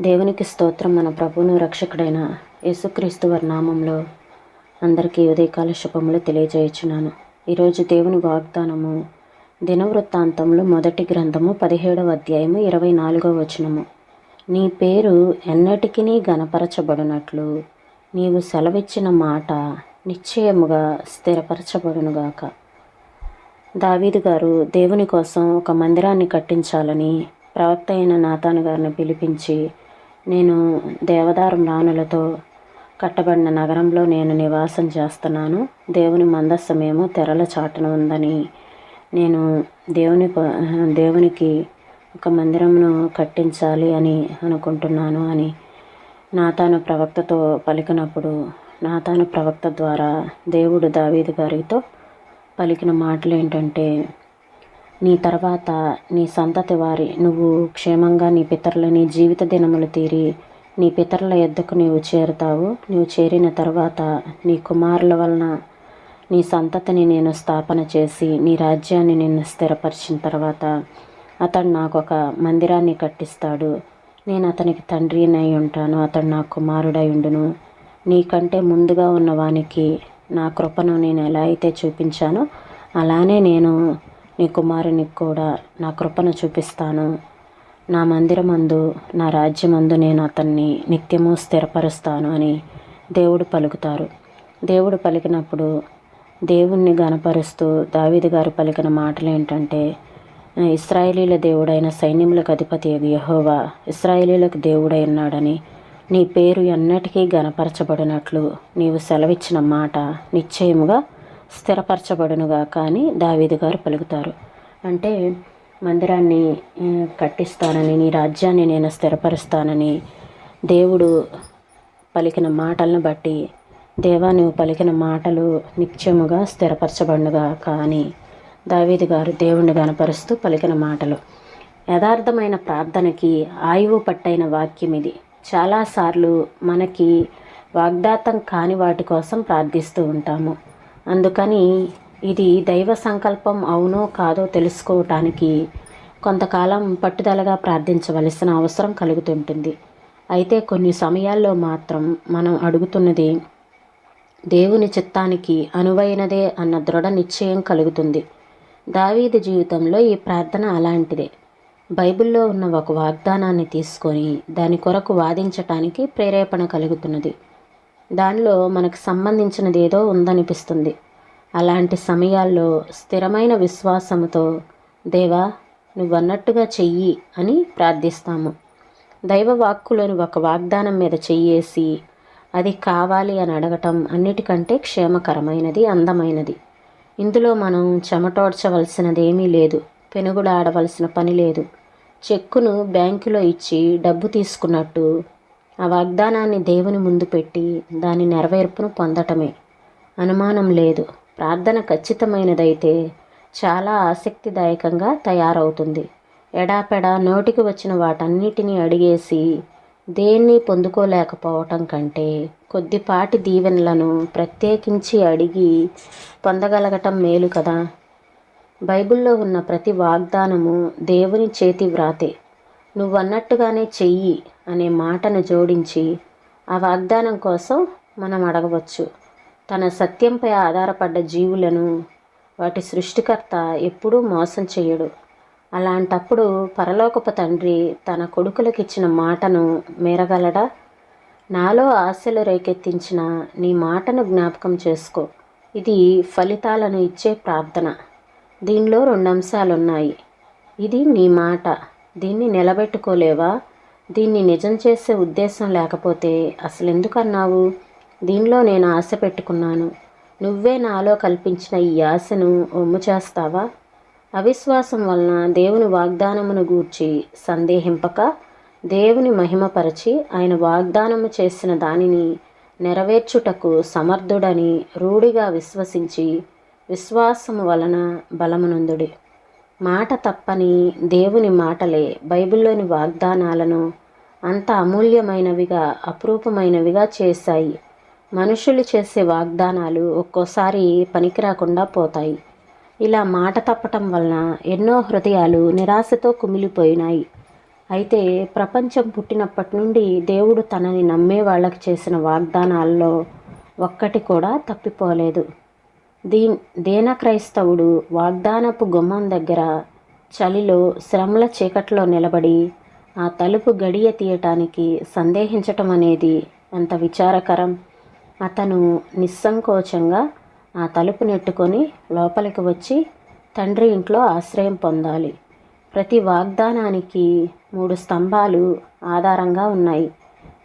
దేవునికి స్తోత్రం. మన ప్రభును రక్షకుడైన యేసుక్రీస్తు వారి నామంలో అందరికీ ఉదయకాల శుభములు తెలియజేయచున్నాను. ఈరోజు దేవుని వాగ్దానము దినవృత్తాంతంలో మొదటి గ్రంథము పదిహేడవ అధ్యాయము ఇరవై నాలుగవ వచనము. నీ పేరు ఎన్నటికీ గనపరచబడినట్లు నీవు సెలవిచ్చిన మాట నిశ్చయముగా స్థిరపరచబడునుగాక. దావీదు గారు దేవుని కోసం ఒక మందిరాన్ని కట్టించాలని ప్రవక్త అయిన నాతాను గారిని పిలిపించి నేను దేవదారం రాణులతో కట్టబడిన నగరంలో నేను నివాసం చేస్తున్నాను. దేవుని మందస్సమేమో తెరల చాటున ఉందని. నేను దేవుని దేవునికి ఒక మందిరమును కట్టించాలి అని అనుకుంటున్నాను అని నాతాను ప్రవక్తతో పలికినప్పుడు నాతాను ప్రవక్త ద్వారా దేవుడు దావీదు గారితో పలికిన మాటలు ఏంటంటే నీ తర్వాత నీ సంతతి వారి నువ్వు క్షేమంగా నీ పితరులని జీవిత దినములు తీరి నీ పితరుల ఎద్దకు నీవు చేరుతావు. నీవు చేరిన తర్వాత నీ కుమారుల వలన నీ సంతతిని నేను స్థాపన చేసి నీ రాజ్యాన్ని నిన్ను స్థిరపరిచిన తర్వాత అతడు నాకు ఒక మందిరాన్ని కట్టిస్తాడు. నేను అతనికి తండ్రినై ఉంటాను. అతడు నా కుమారుడై ఉండును. నీకంటే ముందుగా ఉన్న వానికి నా కృపను నేను ఎలా అయితే చూపించానో అలానే నేను నీ కుమారునికి కూడా నా కృపను చూపిస్తాను. నా మందిరమందు నా రాజ్యమందు నేను అతన్ని నిత్యము స్థిరపరుస్తాను అని దేవుడు పలుకుతారు. దేవుడు పలికినప్పుడు దేవుణ్ణి గనపరుస్తూ దావీదు గారు పలికిన మాటలు ఏంటంటే ఇస్రాయేలీల దేవుడైన సైన్యములకు అధిపతి యహోవా ఇస్రాయేలీలకు దేవుడై ఉన్నాడని నీ పేరు ఎన్నటికీ గనపరచబడినట్లు నీవు సెలవిచ్చిన మాట నిశ్చయముగా స్థిరపరచబడునుగా కానీ దావీదు గారు పలుకుతారు. అంటే మందిరాన్ని కట్టిస్తానని నీ రాజ్యాన్ని నేను స్థిరపరుస్తానని దేవుడు పలికిన మాటలను బట్టి దేవా నువ్వు పలికిన మాటలు నిత్యముగా స్థిరపరచబడునుగా కానీ దావీదు గారు దేవుణ్ణి గనపరుస్తూ పలికిన మాటలు. యథార్థమైన ప్రార్థనకి ఆయువు పట్టైన వాక్యం ఇది చాలాసార్లు మనకి వాగ్దాతం కాని వాటి కోసం ప్రార్థిస్తూ ఉంటాము. అందుకని ఇది దైవ సంకల్పం అవునో కాదో తెలుసుకోవటానికి కొంతకాలం పట్టుదలగా ప్రార్థించవలసిన అవసరం కలుగుతుంటుంది అయితే కొన్ని సమయాల్లో మాత్రం మనం అడుగుతున్నది దేవుని చిత్తానికి అనువైనదే అన్న దృఢ నిశ్చయం కలుగుతుంది. దావీదు జీవితంలో ఈ ప్రార్థన అలాంటిదే. బైబిల్లో ఉన్న ఒక వాగ్దానాన్ని తీసుకొని దాని కొరకు వాదించటానికి ప్రేరేపణ కలుగుతున్నది. దానిలో మనకు సంబంధించినది ఏదో ఉందనిపిస్తుంది. అలాంటి సమయాల్లో స్థిరమైన విశ్వాసముతో దేవా నువ్వన్నట్టుగా చెయ్యి అని ప్రార్థిస్తాము. దైవ వాక్కులోని ఒక వాగ్దానం మీద చెయ్యేసి అది కావాలి అని అడగటం అన్నిటికంటే క్షేమకరమైనది అందమైనది. ఇందులో మనం చెమటోడ్చవలసినది ఏమీ లేదు. పెనుగులాడవలసిన పని లేదు. చెక్కును బ్యాంకులో ఇచ్చి డబ్బు తీసుకున్నట్టు ఆ వాగ్దానాన్ని దేవుని ముందు పెట్టి దాని నెరవేర్పును పొందటమే. అనుమానం లేదు. ప్రార్థన ఖచ్చితమైనదైతే చాలా ఆసక్తిదాయకంగా తయారవుతుంది. ఎడాపెడా నోటికి వచ్చిన వాటన్నిటినీ అడిగేసి దేన్ని పొందుకోలేకపోవటం కంటే కొద్దిపాటి దీవెనలను ప్రత్యేకించి అడిగి పొందగలగటం మేలు కదా. బైబిల్లో ఉన్న ప్రతి వాగ్దానము దేవుని చేతి వ్రాతే. నువ్వన్నట్టుగానే చెయ్యి అనే మాటను జోడించి ఆ వాగ్దానం కోసం మనం అడగవచ్చు. తన సత్యంపై ఆధారపడ్డ జీవులను వాటి సృష్టికర్త ఎప్పుడూ మోసం చేయడు అలాంటప్పుడు పరలోకపు తండ్రి తన కొడుకులకు ఇచ్చిన మాటను మేరగలడా? నాలో ఆశలు రేకెత్తించిన నీ మాటను జ్ఞాపకం చేసుకో. ఇది ఫలితాలను ఇచ్చే ప్రార్థన. దీనిలో రెండు అంశాలు ఉన్నాయి ఇది నీ మాట. దీన్ని నిలబెట్టుకోలేవా? దీన్ని నిజం చేసే ఉద్దేశం లేకపోతే అసలు ఎందుకు అన్నావు దీనిలో నేను ఆశ పెట్టుకున్నాను. నువ్వే నాలో కల్పించిన ఈ ఆశను ఒమ్ము చేస్తావా? అవిశ్వాసం వలన దేవుని వాగ్దానమును గూర్చి సందేహింపక దేవుని మహిమపరచి ఆయన వాగ్దానము చేసిన దానిని నెరవేర్చుటకు సమర్థుడని రూఢిగా విశ్వసించి విశ్వాసము వలన బలమునందుడి. మాట తప్పని దేవుని మాటలే బైబిల్లోని వాగ్దానాలను అంత అమూల్యమైనవిగా అపురూపమైనవిగా చేశాయి. మనుషులు చేసే వాగ్దానాలు ఒక్కోసారి పనికిరాకుండా పోతాయి. ఇలా మాట తప్పటం వలన ఎన్నో హృదయాలు నిరాశతో కుమిలిపోయినాయి. అయితే ప్రపంచం పుట్టినప్పటి నుండి దేవుడు తనని నమ్మే వాళ్ళకి చేసిన వాగ్దానాల్లో ఒక్కటి కూడా తప్పిపోలేదు. దీ దేన క్రైస్తవుడు వాగ్దానపు గుమ్మం దగ్గర చలిలో శ్రమల చీకట్లో నిలబడి ఆ తలుపు గడియ తీయటానికి సందేహించటం అనేది ఎంత విచారకరం. అతను నిస్సంకోచంగా ఆ తలుపు నెట్టుకొని లోపలికి వచ్చి తండ్రి ఇంట్లో ఆశ్రయం పొందాలి. ప్రతి వాగ్దానానికి మూడు స్తంభాలు ఆధారంగా ఉన్నాయి.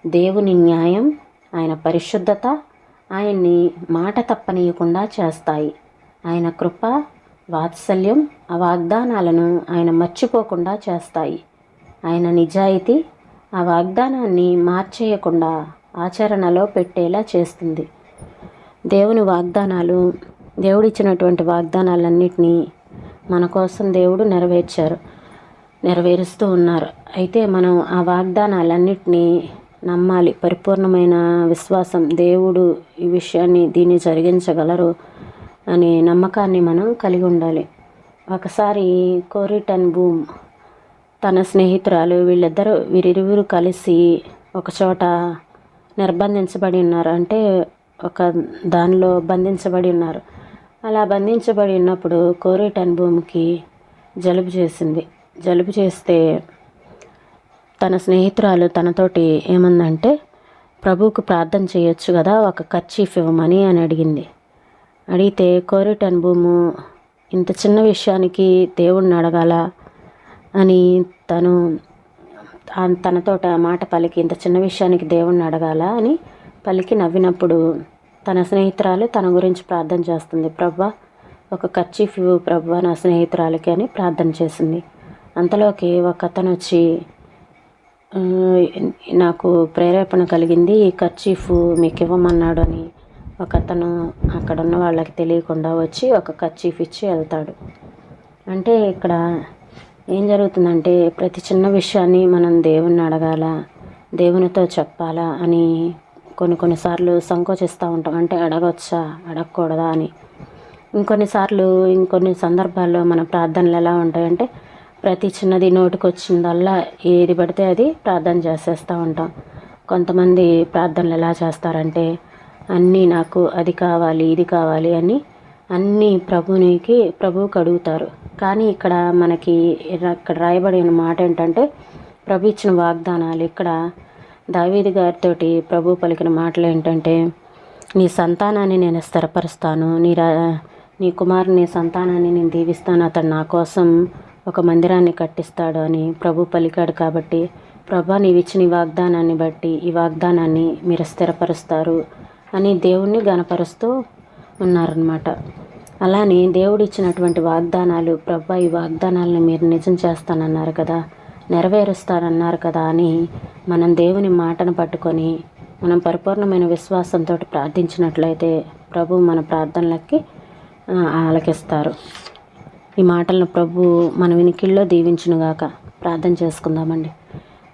దేవుని న్యాయం ఆయన పరిశుద్ధత ఆయన్ని మాట తప్పనీయకుండా చేస్తాయి. ఆయన కృప వాత్సల్యం ఆ వాగ్దానాలను ఆయన మర్చిపోకుండా చేస్తాయి. ఆయన నిజాయితీ ఆ వాగ్దానాన్ని మార్చేయకుండా ఆచరణలో పెట్టేలా చేస్తుంది. దేవుని వాగ్దానాలు దేవుడిచ్చినటువంటి వాగ్దానాలన్నింటినీ మన కోసం దేవుడు నెరవేర్చారు నెరవేరుస్తూ ఉన్నారు. అయితే మనం ఆ వాగ్దానాలన్నింటినీ నమ్మాలి. పరిపూర్ణమైన విశ్వాసం దేవుడు ఈ విషయాన్ని దీన్ని జరిగించగలరు అనే నమ్మకాన్ని మనం కలిగి ఉండాలి. ఒకసారి కోరిటన్ భూమ్ తన స్నేహితురాలు వీళ్ళిద్దరూ వీరిరువురు కలిసి ఒకచోట నిర్బంధించబడి ఉన్నారు. అంటే ఒక దానిలో బంధించబడి ఉన్నారు. అలా బంధించబడి ఉన్నప్పుడు కోరిటన్ భూమికి జలుబు చేసింది. జలుబు చేస్తే తన స్నేహితురాలు తనతోటి ఏమందంటే ప్రభువుకు ప్రార్థన చేయొచ్చు కదా ఒక ఖర్చీఫ్ ఇవ్వమని అని అడిగింది. అడిగితే కోరిటన్ భూము ఇంత చిన్న విషయానికి దేవుణ్ణి అడగాల? అని తను తనతోట మాట పలికి ఇంత చిన్న విషయానికి దేవుణ్ణి అడగాల? అని పలికి నవ్వినప్పుడు తన స్నేహితురాలు తన గురించి ప్రార్థన చేస్తుంది. ప్రభా ఒక ఖర్చీఫ్ ఇవ్వు ప్రభా నా స్నేహితురాలకి అని ప్రార్థన చేసింది. అంతలోకి ఒక అతను వచ్చి నాకు ప్రేరేపణ కలిగింది. ఈ కర్చీఫ్ మీకు ఇవ్వమన్నాడు అని ఒక అతను అక్కడ ఉన్న వాళ్ళకి తెలియకుండా వచ్చి ఒక కర్చీఫ్ ఇచ్చి వెళ్తాడు. అంటే ఇక్కడ ఏం జరుగుతుందంటే ప్రతి చిన్న విషయాన్ని మనం దేవుణ్ణి అడగాల దేవునితో చెప్పాలా అని కొన్ని కొన్నిసార్లు సంకోచిస్తూ ఉంటాం. అంటే అడగొచ్చా అడగకూడదా అని. ఇంకొన్నిసార్లు ఇంకొన్ని సందర్భాల్లో మన ప్రార్థనలు ఎలా ఉంటాయంటే ప్రతి చిన్నది నోటికొచ్చిందల్లా ఏది పడితే అది ప్రార్థన చేసేస్తూ ఉంటాం. కొంతమంది ప్రార్థనలు ఎలా చేస్తారంటే అన్నీ నాకు అది కావాలి ఇది కావాలి అని అన్నీ ప్రభునికి ప్రభువుకి అడుగుతారు. కానీ ఇక్కడ మనకి ఇక్కడ రాయబడిన మాట ఏంటంటే ప్రభు ఇచ్చిన వాగ్దానాలు ఇక్కడ దావీది గారితోటి ప్రభు పలికిన మాటలు ఏంటంటే నీ సంతానాన్ని నేను స్థిరపరుస్తాను. నీ రా నీ కుమారుని సంతానాన్ని నేను దీవిస్తాను. అతడు నా కోసం ఒక మందిరాన్ని కట్టిస్తాడు అని ప్రభు పలికాడు కాబట్టి ప్రభా నీవిచ్చిన ఈ వాగ్దానాన్ని బట్టి ఈ వాగ్దానాన్ని మీరు స్థిరపరుస్తారు అని దేవుణ్ణి గనపరుస్తూ ఉన్నారనమాట అలానే దేవుడు ఇచ్చినటువంటి వాగ్దానాలు ప్రభా ఈ వాగ్దానాలను మీరు నిజం చేస్తానన్నారు కదా నెరవేరుస్తానన్నారు కదా అని మనం దేవుని మాటను పట్టుకొని మనం పరిపూర్ణమైన విశ్వాసంతో ప్రార్థించినట్లయితే ప్రభు మన ప్రార్థనలకి ఆలకిస్తారు. ఈ మాటలను ప్రభు మన వినికిల్లో దీవించునుగాక. ప్రార్థన చేసుకుందామండి.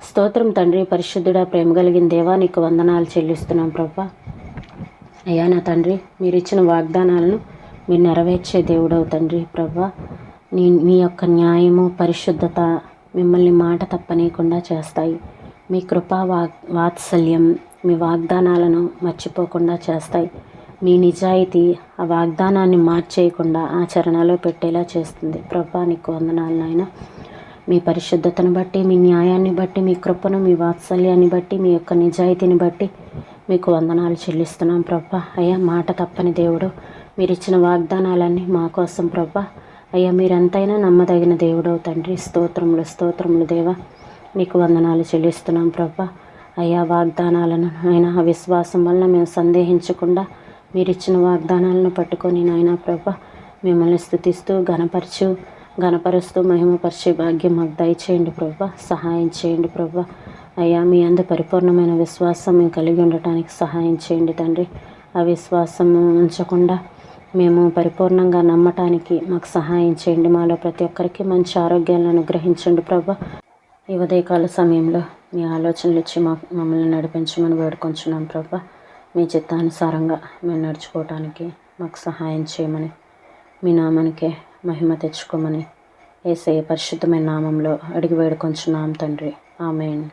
స్తోత్రం తండ్రి పరిశుద్ధుడా ప్రేమ కలిగిన దేవా నీకు వందనాలు చెల్లిస్తున్నాం ప్రభా. అయ్యా నా తండ్రి మీరు ఇచ్చిన వాగ్దానాలను మీరు నెరవేర్చే దేవుడవు తండ్రి ప్రభా. నీ మీ యొక్క న్యాయము పరిశుద్ధత మిమ్మల్ని మాట తప్పనీయకుండా చేస్తాయి. మీ కృపా వాత్సల్యం మీ వాగ్దానాలను మర్చిపోకుండా చేస్తాయి. మీ నిజాయితీ ఆ వాగ్దానాన్ని మార్చేయకుండా ఆచరణలో పెట్టేలా చేస్తుంది. ప్రభా నీకు వందనాలు నాయన. మీ పరిశుద్ధతను బట్టి మీ న్యాయాన్ని బట్టి మీ కృపను మీ వాత్సల్యాన్ని బట్టి మీ యొక్క నిజాయితీని బట్టి మీకు వందనాలు చెల్లిస్తున్నాం ప్రభా. అయ్యా మాట తప్పని దేవుడు మీరు ఇచ్చిన వాగ్దానాలన్నీ మా కోసం ప్రభా. అయ్యా మీరెంతైనా నమ్మదగిన దేవుడవు తండ్రి. స్తోత్రములు స్తోత్రములు దేవా. నీకు వందనాలు చెల్లిస్తున్నాం ప్రభా. అయ్యా వాగ్దానాలను ఆయన ఆ విశ్వాసం వలన మేము సందేహించకుండా మీరు ఇచ్చిన వాగ్దానాలను పట్టుకొని నాయన ప్రభ మిమ్మల్ని స్థుతిస్తూ గణపరచు గణపరుస్తూ మహిమపరిచే భాగ్యం మాకు దయచేయండి ప్రభా సహాయం చేయండి ప్రభా. అయ్యా మీ అందు పరిపూర్ణమైన విశ్వాసం మేము కలిగి ఉండటానికి సహాయం చేయండి తండ్రి. ఆ విశ్వాసం ఉంచకుండా మేము పరిపూర్ణంగా నమ్మటానికి మాకు సహాయం చేయండి. మాలో ప్రతి ఒక్కరికి మంచి ఆరోగ్యాలను అనుగ్రహించండి ప్రభా. ఈ ఉదయకాల సమయంలో మీ ఆలోచనలు ఇచ్చి మా మమ్మల్ని నడిపించమని వేడుకొంచున్నాం ప్రభా. మీ చిత్తానుసారంగా మేము నడుచుకోవటానికి మాకు సహాయం చేయమని మీ నామానికే మహిమ తెచ్చుకోమని ఏసయ్య పరిశుద్ధమైన నామంలో అడిగి వేడుకొంచున్నాం తండ్రి. ఆమెన్.